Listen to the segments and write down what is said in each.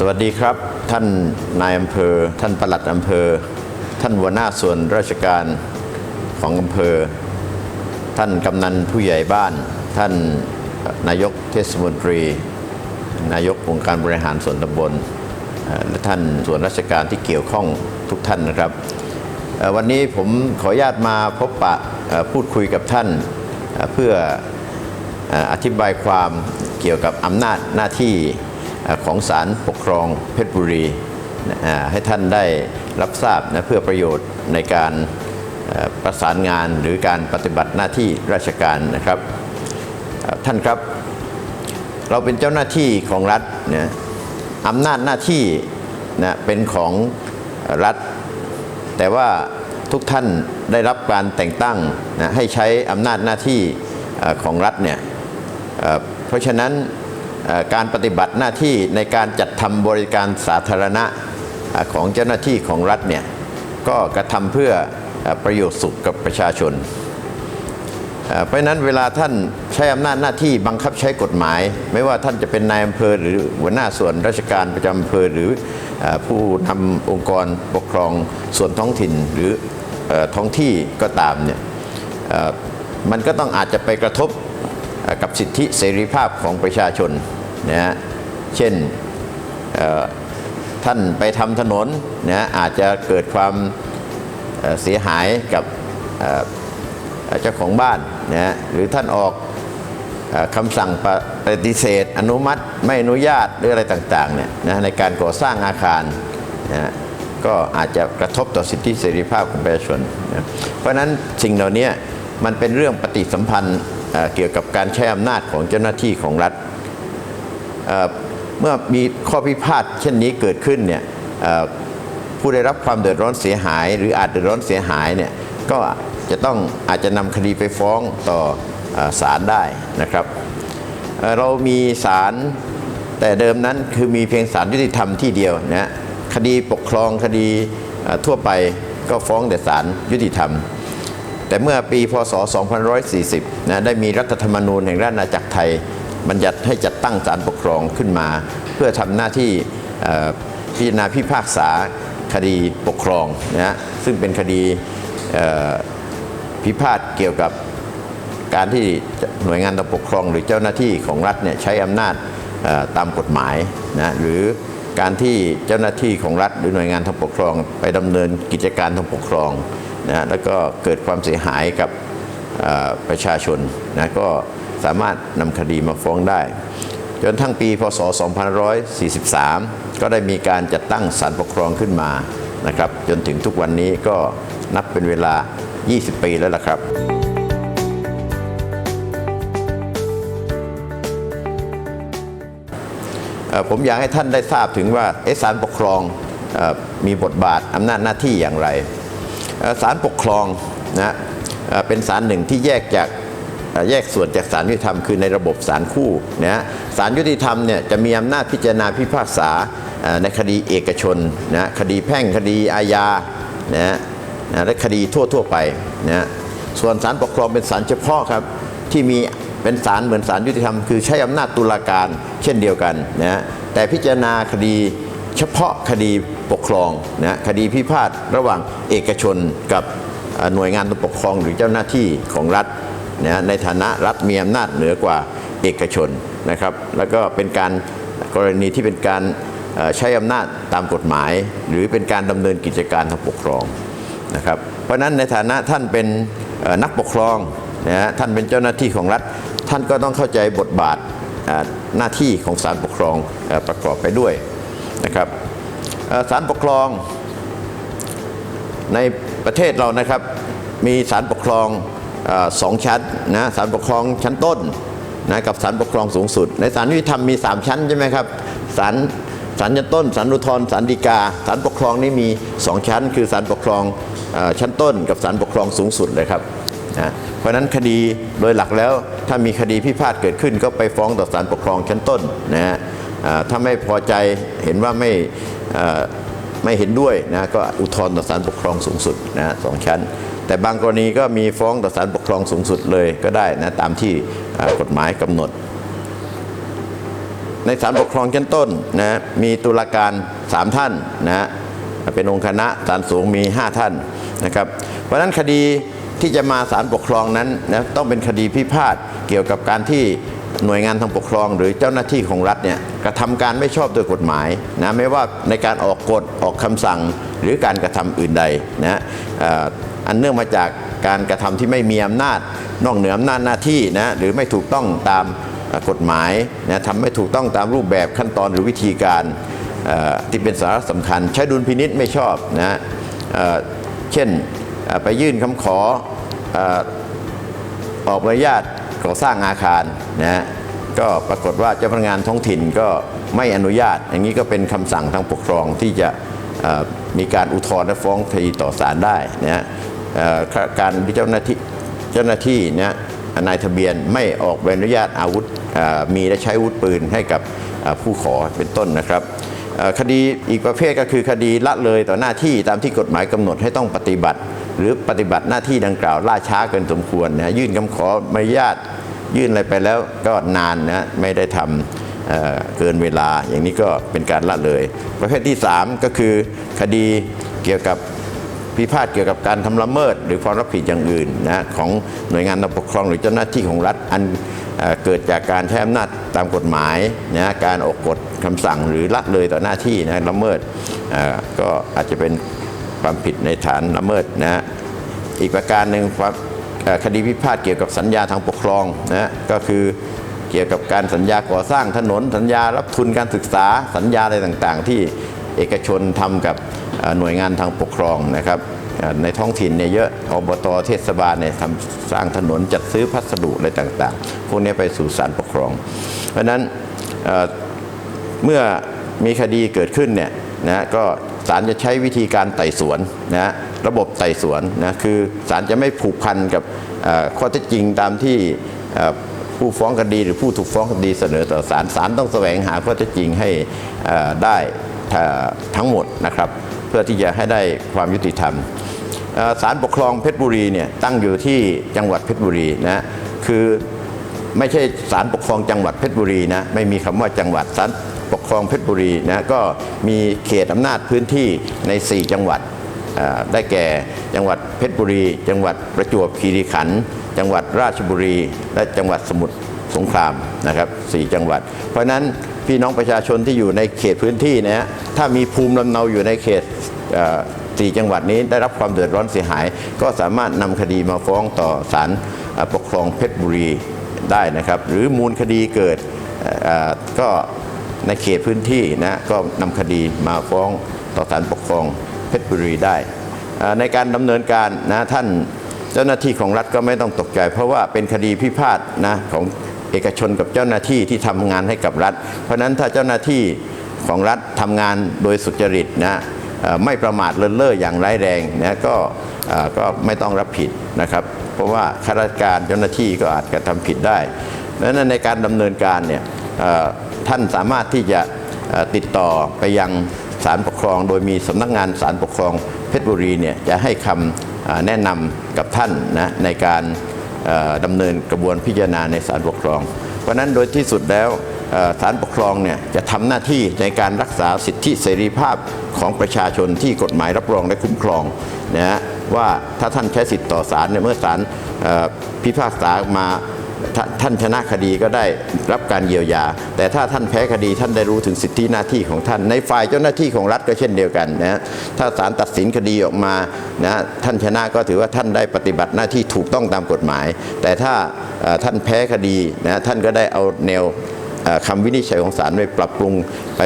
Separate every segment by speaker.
Speaker 1: สวัสดีครับ ท่านนายอำเภอ ท่านปลัดอำเภอ ท่านหัวหน้าส่วนราชการของอำเภอ ท่านกำนันผู้ใหญ่บ้าน ท่านนายกเทศมนตรี นายกองค์การบริหารส่วนตำบลและท่านส่วนราชการที่เกี่ยวข้องทุกท่านนะครับ วันนี้ผมขออนุญาตมาพบปะพูดคุยกับท่านเพื่ออธิบายความเกี่ยวกับอำนาจหน้าที่ ของศาลปกครองเพชรบุรี ให้ท่านได้รับทราบนะเพื่อประโยชน์ในการประสานงานหรือการปฏิบัติหน้าที่ราชการนะครับ ท่านครับเราเป็นเจ้าหน้าที่ของรัฐนะอำนาจหน้าที่นะเป็นของรัฐ แต่ว่าทุกท่านได้รับการแต่งตั้งนะให้ใช้อำนาจหน้าที่ของรัฐเนี่ยเพราะฉะนั้น การปฏิบัติหน้าที่ในการจัดทำบริการสาธารณะของเจ้าหน้าที่ของรัฐเนี่ยก็กระทำเพื่อประโยชน์สุขกับประชาชน เพราะนั้นเวลาท่านใช้อำนาจหน้าที่บังคับใช้กฎหมาย ไม่ว่าท่านจะเป็นนายอำเภอหรือหัวหน้าส่วนราชการประจำอำเภอหรือผู้นำองค์กรปกครองส่วนท้องถิ่นหรืออท้องที่ก็ตามเนี่ยมันก็ต้องอาจจะไปกระทบกับสิทธิเสรีภาพของประชาชน นะฮะเช่นท่านไปทำถนนนะอาจจะเกิดความเสียหายกับเจ้าของบ้านนะหรือท่านออกอคำสั่งปปฏิเสธ อนุมัติไม่อนุญาตหรืออะไรต่างๆเนี่ยนะในการก่อสร้างอาคารนะก็อาจจะกระทบต่อสิทธิเสรีภาพของประชาชนนะเพราะนั้นสิ่งเหล่านี้มันเป็นเรื่องปฏิสัมพันธ์เกี่ยวกับการใช้อำนาจของเจ้าหน้าที่ของรัฐ เมื่อมีข้อพิพาทเช่นนี้เกิดขึ้นเนี่ยผู้ได้รับความเดือดร้อนเสียหาย หรืออาจเดือดร้อนเสียหายเนี่ยก็จะต้องอาจจะนำคดีไปฟ้องต่อศาลได้นะครับเเรามีศาลแต่เดิมนั้นคือมีเพียงศาลยุติธรรมที่เดียวนะคดีปกครองคดีทั่วไปก็ฟ้องแต่ศาลยุติธรรม แต่เมื่อปีพศ 2540นะได้มีรัฐธรรมนูญแห่งราชอาณาจักรไทย บัญญัติให้จัดตั้งศาลปกครองขึ้นมา เพื่อทำหน้าที่พิจารณาพิพากษาคดีปกครองนะซึ่งเป็นคดีพิพาทเกี่ยวกับการที่หน่วยงานตางปกครอง หรือเจ้าหน้าที่ของรัฐเนี่ยใช้อำนาจตามกฎหมายนะหรือการที่เจ้าหน้าที่ของรัฐ หรือหน่วยงานทางปกครอง ไปดำเนินกิจการทางปกครองนะแล้วก็เกิดความเสียหายกับประชาชนนะก็ สามารถนำคดีมาฟ้องได้ จนทั้งปีพศ 2543 ก็ได้มีการจัดตั้งศาลปกครองขึ้นมานะครับจนถึงทุกวันนี้ก็นับเป็นเวลา 20 ปีแล้วล่ะครับ ผมอยากให้ท่านได้ทราบถึงว่าศาลปกครองมีบทบาทอำนาจหน้าที่อย่างไรศาลปกครองนะเป็นศาลหนึ่งที่แยกจาก แยกส่วนจากศาลยุติธรรมคือในระบบศาลคู่นะฮะศาลยุติธรรมเนี่ยจะมีอำนาจพิจารณาพิพากษาในคดีเอกชนนะคดีแพ่งคดีอาญานะและคดีทั่วทั่วไปนะส่วนศาลปกครองเป็นศาลเฉพาะครับที่มีเป็นศาลเหมือนศาลยุติธรรมคือใช้อำนาจตุลาการเช่นเดียวกันนะแต่พิจารณาคดีเฉพาะคดีปกครองนะคดีพิพาทระหว่างเอกชนกับหน่วยงานปกครองหรือเจ้าหน้าที่ของรัฐ นะในฐานะรัฐมีอำนาจเหนือกว่าเอกชนนะครับ แล้วก็เป็นการกรณีที่เป็นการใช้อำนาจตามกฎหมาย หรือเป็นการดำเนินกิจการทางปกครองนะครับ เพราะฉะนั้นในฐานะท่านเป็นนักปกครองนะฮะท่านเป็นเจ้าหน้าที่ของรัฐ ท่านก็ต้องเข้าใจบทบาทหน้าที่ของศาลปกครองประกอบไปด้วยนะครับศาลปกครองในประเทศเรานะครับมีศาลปกครอง สองชั้นนะศาลปกครองชั้นต้นนะกับศาลปกครองสูงสุด ในศาลยุติธรรมมี 3 ชั้นใช่ไหมครับศาลศาลชั้นต้นศาลอุทธรณ์ศาลฎีกาศาลปกครองนี่มี 2 ชั้น คือศาลปกครองอชั้นต้น กับศาลปกครองสูงสุดเลยครับนะเพราะนั้นคดีโดยหลักแล้วถ้ามีคดีพิพาทเกิดขึ้นก็ไปฟ้องต่อศาลปกครองชั้นต้นนะฮะถ้าไม่พอใจเห็นว่าไม่ไม่เห็นด้วยนะก็อุทธรณ์ต่อศาลปกครองสูงสุดนะสองชั้น แต่บางกรณีก็มีฟ้องต่อศาลปกครองสูงสุดเลยก็ได้นะตามที่กฎหมายกำหนด ในศาลปกครองชั้นต้นนะมีตุลาการ 3 ท่านนะเป็นองค์คณะศาลสูงมี 5 ท่านนะครับ เพราะฉะนั้นคดีที่จะมาศาลปกครองนั้นนะต้องเป็นคดีพิพาทเกี่ยวกับการที่หน่วยงานทางปกครอง หรือเจ้าหน้าที่ของรัฐเนี่ยกระทำการไม่ชอบโดยกฎหมายนะไม่ว่าในการออกกฎออกคำสั่งหรือการกระทำอื่นใดนะ อันเนื่องมาจากการกระทำที่ไม่มีอำนาจนอกเหนืออำนาจหน้าที่นะหรือไม่ถูกต้องตามกฎหมายนะทำไม่ถูกต้องตามรูปแบบขั้นตอนหรือวิธีการที่เป็นสาระสำคัญ ใช้ดุลพินิษไม่ชอบนะเเช่นไปยื่นคำขอออกใบอนุญาตก่อสร้างอาคารนะก็ปรากฏว่าเจ้าพนักงานท้องถิ่นก็ไม่อนุญาต อย่างนี้ก็เป็นคำสั่งทางปกครองที่จะมีการอุทธรณ์และฟ้องคดีต่อศาลได้นะ การที่เจ้าหน้าที่เจ้าหน้าที่เนี่ยนายทะเบียนไม่ออกใบอนุญาตอาวุธมีและใช้อาวุธปืนให้กับผู้ขอเป็นต้นนะครับคดีอีกประเภทก็คือคดีละเลยต่อหน้าที่ตามที่กฎหมายกำหนดให้ต้องปฏิบัติ หรือปฏิบัติหน้าที่ดังกล่าวล่าช้าเกินสมควรนะยื่นคำขออนุญาตยื่นอะไรไปแล้วก็นานนะไม่ได้ทำเเกินเวลาอย่างนี้ก็เป็นการละเลย ประเภทที่ 3 ก็คือคดีเกี่ยวกับ พิพาทเกี่ยวกับการทำละเมิด หรือความรับผิดอย่างอื่นนะของหน่วยงานปกครองหรือเจ้าหน้าที่ของรัฐอันเกิดจากการใช้อำนาจตามกฎหมายนะการออกกฎคำสั่งหรือละเลยต่อหน้าที่นะละเมิดก็อาจจะเป็นความผิดในฐานละเมิดนะอีกประการหนึ่งความคดีพิพาทเกี่ยวกับสัญญาทางปกครองนะก็คือเกี่ยวกับการสัญญาก่อสร้างถนนสัญญารับทุนการศึกษาสัญญาอะไรต่างๆ ที่ เอกชนทำกับหน่วยงานทางปกครองนะครับในท้องถิ่นเนี่ยเยอะอบตเทศบาลเนี่ยทำสร้างถนนจัดซื้อพัสดุอะไรต่างๆ พวกนี้ไปสู่ศาลปกครอง เพราะนั้นเมื่อมีคดีเกิดขึ้นเนี่ยนะก็ศาลจะใช้วิธีการไต่สวนนะระบบไต่สวนนะคือศาลจะไม่ผูกพันกับข้อเท็จจริงตามที่ผู้ฟ้องคดีหรือผู้ถูกฟ้องคดีเสนอต่อศาลศาลต้องแสวงหาข้อเท็จจริงให้ได้ ทั้งหมดนะครับเพื่อที่จะให้ได้ความยุติธรรมศาลปกครองเพชรบุรีเนี่ยตั้งอยู่ที่จังหวัดเพชรบุรีนะคือไม่ใช่ศาลปกครองจังหวัดเพชรบุรีนะไม่มีคำว่าจังหวัดศาลปกครองเพชรบุรีนะก็มีเขตอำนาจพื้นที่ใน 4 จังหวัดได้แก่จังหวัดเพชรบุรี จังหวัดประจวบคีรีขันธ์จังหวัดราชบุรี และจังหวัดสมุทร สงครามนะครับสี่จังหวัด เพราะนั้นพี่น้องประชาชนที่อยู่ในเขตพื้นที่นะฮะถ้ามีภูมิลำเนาอยู่ในเขตสี่จังหวัดนี้ได้รับความเดือดร้อนเสียหาย ก็สามารถนำคดีมาฟ้องต่อศาลปกครองเพชรบุรีได้นะครับ หรือมูลคดีเกิดก็ในเขตพื้นที่นะก็นำคดีมาฟ้องต่อศาลปกครองเพชรบุรีได้ ในการดำเนินการนะท่านเจ้าหน้าที่ของรัฐก็ไม่ต้องตกใจ เพราะว่าเป็นคดีพิพาทนะของ อกชนกับเจ้าหน้าที่ที่ทำงานให้กับรัฐ เพราะฉะนั้นถ้าเจ้าหน้าที่ของรัฐทำงานโดยสุจริตนะไม่ประมาทเลินเล่ออย่างร้ายแรงนะก็ก็ไม่ต้องรับผิดนะครับ เพราะว่าข้าราชการเจ้าหน้าที่ก็อาจกระทำผิดได้ดังนั้นในการดำเนินการเนี่ยท่านสามารถที่จะติดต่อไปยังศาลปกครอง โดยมีสำนักงานศาลปกครองเพชรบุรีเนี่ยจะให้คำเอ่อแนะนำกับท่านนะในการ ดำเนินกระบวนพิจารณาในศาลปกครอง เพราะนั้นโดยที่สุดแล้วศาลปกครองเนี่ยจะทำหน้าที่ในการรักษาสิทธิเสรีภาพของประชาชนที่กฎหมายรับรองและคุ้มครองนะฮะว่าถ้าท่านใช้สิทธิ์ต่อศาลเนี่ยเมื่อศาลพิพากษามา ท่าท่านชนะคดีก็ได้รับการเยียวยา แต่ถ้าท่านแพ้คดีท่านได้รู้ถึงสิทธิหน้าที่ของท่าน ในฝ่ายเจ้าหน้าที่ของรัฐก็เช่นเดียวกันนะฮะถ้าศาลตัดสินคดีออกมานะท่านชนะก็ถือว่าท่านได้ปฏิบัติหน้าที่ถูกต้องตามกฎหมาย แต่ถ้าท่านแพ้คดีนะท่านก็ได้เอาแนวคำวินิจฉัยของศาลไปปรับปรุงไป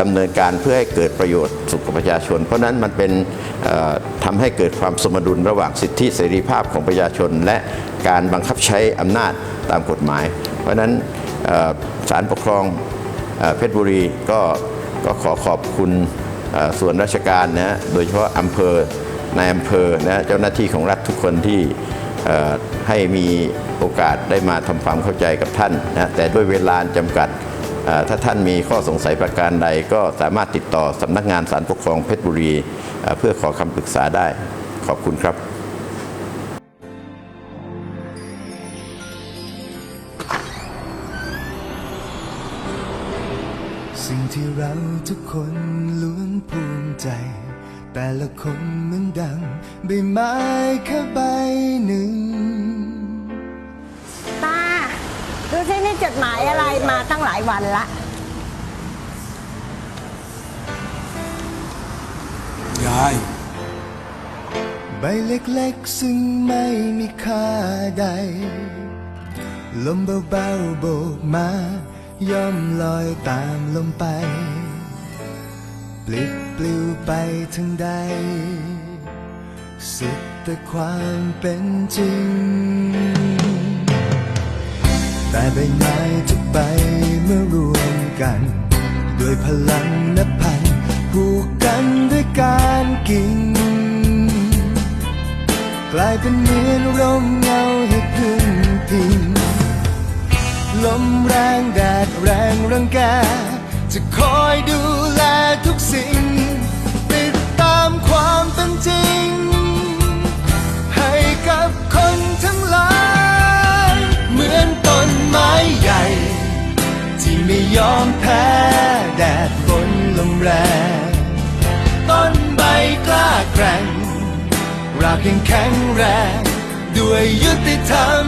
Speaker 1: ดำเนินการเพื่อให้เกิดประโยชน์สุขประชาชน เพราะนั้นมันเป็นเอ่อทำให้เกิดความสมดุลระหว่างสิทธิเสรีภาพของประชาชน และการบังคับใช้อำนาจตามกฎหมาย เพราะนั้นศาลปกครองเพชรบุรีก็ก็ขอขอบคุณส่วนราชการนะโดยเฉพาะอำเภอนายอำเภอนะเจ้าหน้าที่ของรัฐทุกคนที่ให้มีโอกาสได้มาทำความเข้าใจกับท่านนะแต่ด้วยเวลาจำกัด ถ้าท่านมีข้อสงสัยประการใดก็สามารถติดต่อสำนักงานศาลปกครองเพชรบุรี เพื่อขอคำปรึกษาได้ขอบคุณครับ
Speaker 2: คที่เราทุกคนล้วนภูมิใจ แต่ละคนเหมือนดังใบไม้แค่ใบหนึ่ง
Speaker 3: จดหมายอะไรมาตั้งหลายวันละ
Speaker 4: ยาย
Speaker 2: ใบเล็กๆ ซึ่งไม่มีค่าใด ลมเบาๆโบกมา ย่อมลอยตามลมไป ปลิดปลิวไปทั้งใด สุดแต่ความเป็นจริง ใบไม้ทุกใบเมื่อรวมกัน ด้วยพลังนับพันผูกกันด้วยการกิ่งกลายเป็นเหมือนร่มเงาให้พึ่งพิงลมแรงแดดแรงรังแก จะคอยดูแลทุกสิ่ง ติดตามความเป็นจริง ยังแข็งแรง ด้วยยุติธรรม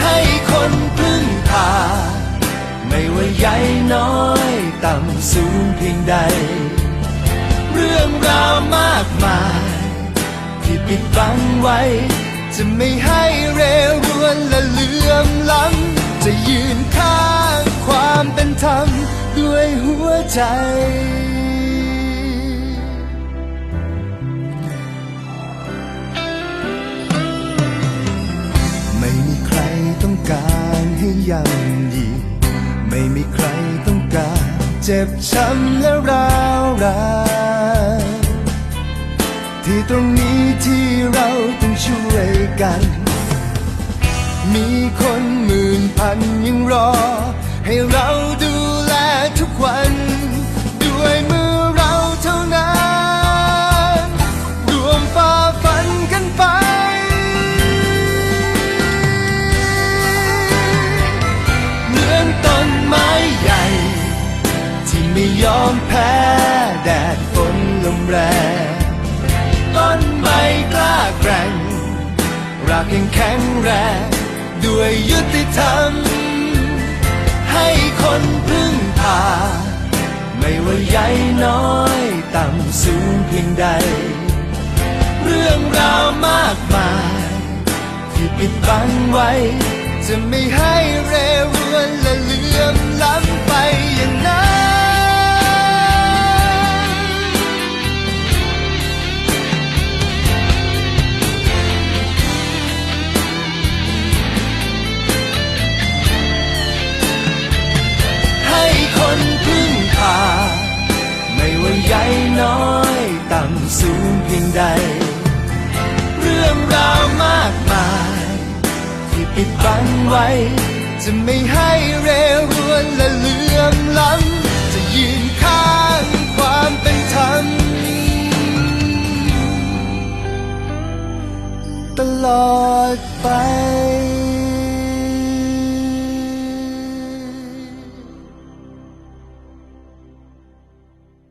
Speaker 2: ให้คนพึ่งพา ไม่ว่าใหญ่น้อย ต่ำสูงเพียงใด เรื่องราวมากมาย ที่ปิดบังไว้ จะไม่ให้เรรวนและเลื่อมล้ำจะยืนข้างความเป็นธรรมด้วยหัวใจ การให้ย่ำยีไม่มีใครต้องการ เจ็บช้ำและร้าวรานที่ตรงนี้ที่เราต้องช่วยกัน มีคนหมื่นพันยังรอ ให้เราดูแลทุกวัน แพ้แดดฝนลมแรงต้นใบกล้าแกร่งรากยังแข็งแรง ด้วยยุติธรรม ให้คนพึ่งพา ไม่ว่าใหญ่น้อย ต่ำสูงเพียงใด เรื่องราวมากมาย ที่ปิดบังไว้ จะไม่ให้เรรวนและเลื่อมล้ำไป สูงเพียงใด เรื่องราวมากมาย ที่ปิดบังไว้ จะไม่ให้เรรวนและเลื่อมล้ำจะยืนข้างความเป็นธรรมตลอดไป